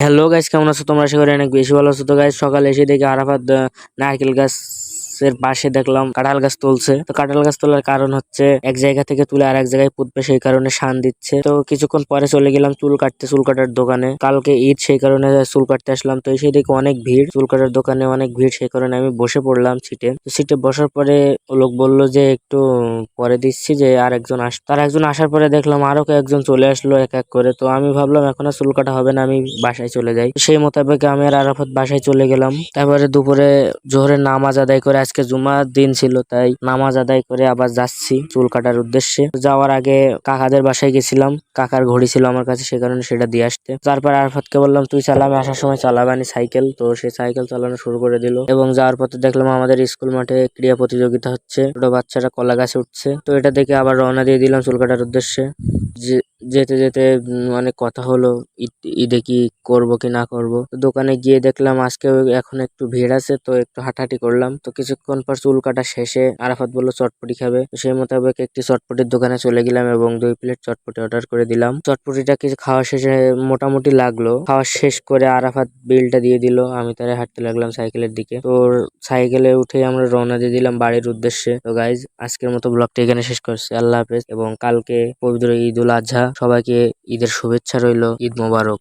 Hello guys কেমন আছো? তোমরা সেখানে অনেক বেশি ভালো আছো। তো গাইস সকালে এসে দেখি আরাফাত নারকেল নারকেল গাছের পাশে দেখলাম কাঁঠাল গাছ তুলছে। তো কাঁঠাল গাছ তোলার কারণ হচ্ছে এক জায়গা থেকে তুলে আর এক জায়গায় পুঁতবে, সেই কারণে শান দিচ্ছে। তো কিছুক্ষণ পরে চলে গেলাম চুল কাটতে, চুল কাটার দোকানে। কালকে ঈদ, সেই কারণে চুল কাটতে আসলাম। তো এসে দেখি অনেক ভিড়। চুল কাটার দোকানে অনেক ভিড়, সেই কারণে আমি বসে পড়লাম সিটে তো সিটে বসার পরে লোক বলল যে, একটু পরে দিচ্ছি যে আর একজন আস তার একজন আসার পরে দেখলাম আরও কয়েকজন চলে আসলো এক এক করে। তো আমি ভাবলাম, এখন আর চুল কাটা হবে না, আমি বাসায় চলে যাই। সেই মোতাবেক আমি আর আরাফত বাসায় চলে গেলাম। তারপরে দুপুরে জোহরের নামাজ আদায় করে আজকে জুমার দিন ছিল, তাই নামাজ আদায় করে আবার যাচ্ছি চুল কাটার উদ্দেশ্যে। যাওয়ার আগে কাকাদের বাসায় গেছিলাম, কাকার ঘড়ি ছিল আমার কাছে, সে কারণে সেটা দিয়ে আসতে। তারপর আরাফাতকে বললাম, তুই চালাবি, আসার সময় চালাবানি সাইকেল। তো সে সাইকেল চালানো শুরু করে দিল। এবং যাওয়ার পথে দেখলাম আমাদের স্কুল মাঠে ক্রীড়া প্রতিযোগিতা হচ্ছে। ছোট বাচ্চারা কলা গাছে উঠছে। তো এটা দেখে আবার রওনা দিয়ে দিলাম চুল কাটার উদ্দেশ্যে। যেতে যেতে অনেক কথা হলো, ঈদ- কি করব কি না করব। দোকানে গিয়ে দেখলাম আজকে এখন একটু ভিড় আছে, তো একটু হাঁটাহাঁটি করলাম। তো কিছুক্ষণ পর চুল কাটা শেষে আরাফাত বলল, চটপটি খাবে? সেই মোতাবেক একটি চটপটির দোকানে চলে গেলাম এবং দুই প্লেট চটপটি অর্ডার করে দিলাম। চটপটিটা কিছু খাওয়া শেষে মোটামুটি লাগল। খাওয়া শেষ করে আরাফাত বিলটা দিয়ে দিল। আমি তারে হাঁটতে লাগলাম সাইকেলের দিকে। তো সাইকেলে উঠে আমরা রওনা দিয়ে দিলাম বাড়ির উদ্দেশ্যে। তো গাইজ আজকের মতো ব্লগটা এখানে শেষ করছি। আল্লাহ হাফেজ এবং কালকে পবিত্র ঈদ আজহা সবাইকে ঈদের শুভেচ্ছা রইল ঈদ মোবারক।